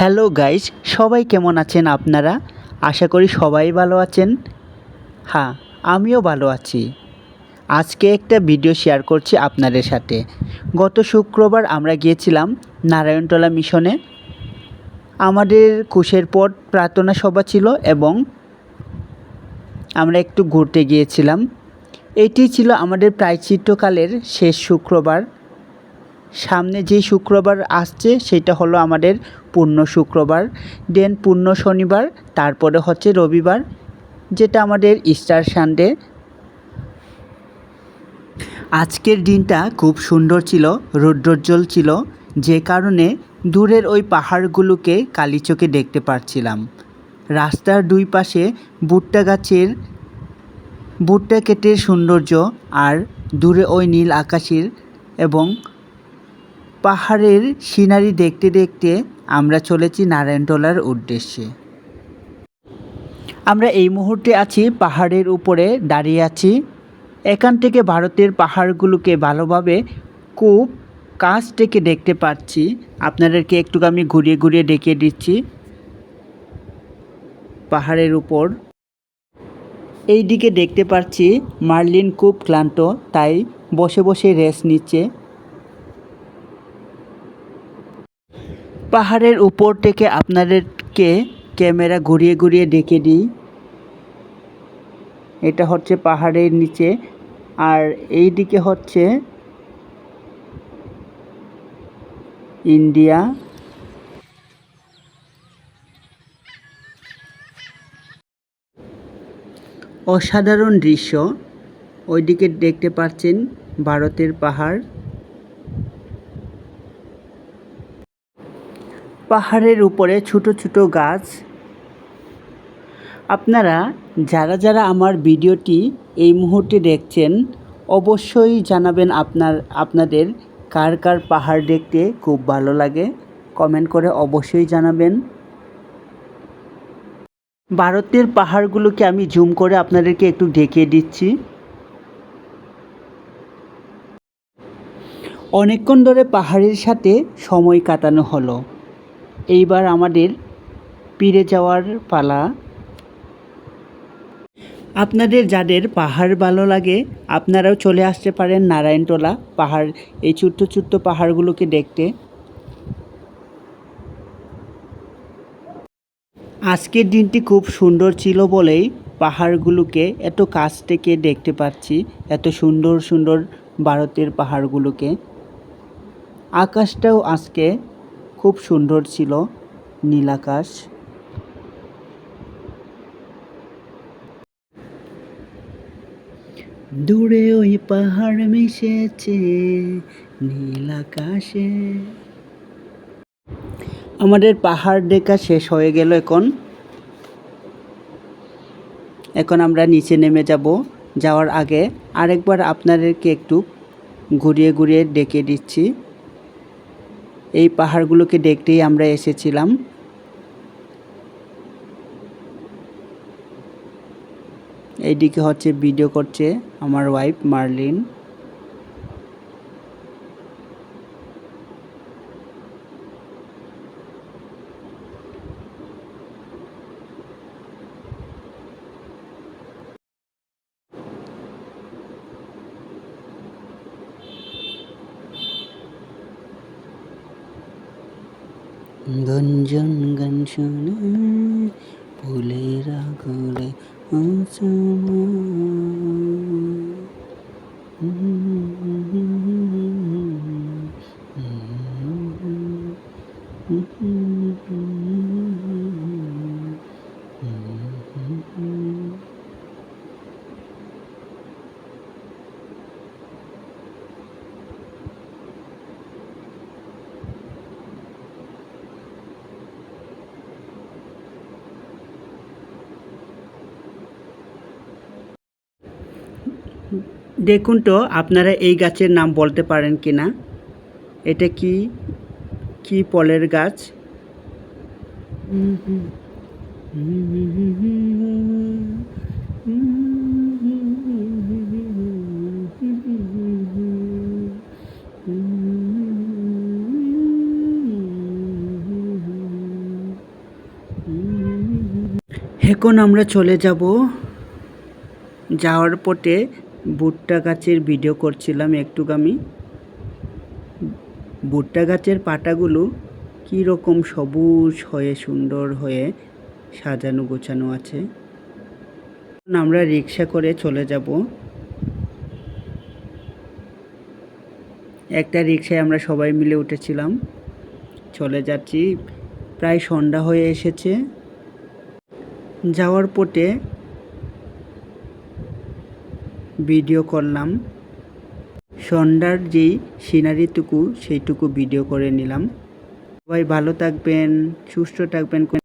Hello guys, সবাই কেমন আছেন আপনারা? আশা করি সবাই ভালো আছেন। হ্যাঁ আমিও ভালো আছি। আজকে একটা ভিডিও শেয়ার করছি আপনাদের সাথে। গত শুক্রবার আমরা গিয়েছিলাম নারায়ণতলা মিশনে। আমাদের কুশের পর প্রার্থনা সভা ছিল এবং আমরা একটু ঘুরতে গিয়েছিলাম। এটি ছিল আমাদের প্রায়চিত্তকালের শেষ শুক্রবার। সামনে যে শুক্রবার আসছে, সেটা হলো আমাদের পূর্ণ শুক্রবার। দেন পূর্ণ শনিবার, তারপরে হচ্ছে রবিবার, যেটা আমাদের ইস্টার সানডে আজকের দিনটা খুব সুন্দর ছিল, রৌদ্রোজ্জ্বল ছিল, যে কারণে দূরের ওই পাহাড়গুলোকে কালি চোখে দেখতে পারছিলাম। রাস্তার দুই পাশে ভুট্টা গাছের, ভুট্টা কেটের সৌন্দর্য আর দূরে ওই নীল আকাশের এবং পাহাড়ের সিনারি দেখতে দেখতে আমরা চলেছি নারায়ণতলার উদ্দেশ্যে। আমরা এই মুহূর্তে আছি পাহাড়ের উপরে দাঁড়িয়ে আছি। এখান থেকে ভারতের পাহাড়গুলোকে ভালোভাবে খুব কাছ থেকে দেখতে পাচ্ছি। আপনাদেরকে একটু আমি ঘুরিয়ে ঘুরিয়ে দেখিয়ে দিচ্ছি পাহাড়ের উপর। এই দিকে দেখতে পাচ্ছি মার্লিন খুব ক্লান্ত, তাই বসে বসে রেস্ট নিচ্ছে। পাহাড়ের উপর থেকে আপনাদেরকে ক্যামেরা ঘুরিয়ে ঘুরিয়ে ডেকে দিই। এটা হচ্ছে পাহাড়ের নিচে। আর এই দিকে হচ্ছে ইন্ডিয়া। অসাধারণ দৃশ্য। ওইদিকে দেখতে পাচ্ছেন ভারতের পাহাড়। পাহাড়ের উপরে ছোট ছোট গাছ। আপনারা যারা যারা আমার ভিডিওটি এই মুহূর্তে দেখছেন, অবশ্যই জানাবেন আপনার, আপনাদের কার কার পাহাড় দেখতে খুব ভালো লাগে। কমেন্ট করে অবশ্যই জানাবেন। ভারতের পাহাড়গুলোকে আমি জুম করে আপনাদেরকে একটু দেখিয়ে দিচ্ছি। অনেকক্ষণ ধরে পাহাড়ের সাথে সময় কাটানো হলো। এইবার আমাদের ফিরে যাওয়ার পালা। আপনাদের যাদের পাহাড় ভালো লাগে, আপনারাও চলে আসতে পারেন নারায়ণটোলা পাহাড়, এই ছোট্ট ছোট্ট পাহাড়গুলোকে দেখতে। আজকের দিনটি খুব সুন্দর ছিল বলেই পাহাড়গুলোকে এত কাছ থেকে দেখতে পাচ্ছি, এত সুন্দর সুন্দর ভারতের পাহাড়গুলোকে। আকাশটাও আজকে খুব সুন্দর ছিল নীল আকাশ। দূরে ওই পাহাড় মিশেছে নীল আকাশে। আমাদের পাহাড় দেখা শেষ হয়ে গেল এখন। এখন আমরা নিচে নেমে যাব। যাওয়ার আগে আরেকবার আপনাদেরকে একটু ঘুরিয়ে ঘুরিয়ে ডেকে দিচ্ছি। এই পাহাড়গুলোকে দেখতেই আমরা এসেছিলাম। এইদিকে হচ্ছে ভিডিও করছে আমার ওয়াইফ মার্লিন। গঞ্জন গান শুনে ফুলের আগুলে দেখুন তো, আপনারা এই গাছের নাম বলতে পারেন কি না এটা কি? কি ফলের গাছ? এখন আমরা চলে যাব যাওয়ার পথে ভুট্টা গাছের ভিডিও করছিলাম একটু আমি ভুট্টা গাছের পাতাগুলো কী রকম সবুজ হয়ে, সুন্দর হয়ে সাজানো, গোছানো আছে। আমরা রিক্সা করে চলে যাব। একটা রিক্সায় আমরা সবাই মিলে উঠেছিলাম। চলে যাচ্ছি। প্রায় সন্ধ্যা হয়ে এসেছে। যাওয়ার পথে ভিডিও করলাম। সন্ধ্যার যেই সিনারিটুকু সেইটুকু ভিডিও করে নিলাম। সবাই ভালো থাকবেন সুস্থ থাকবেন।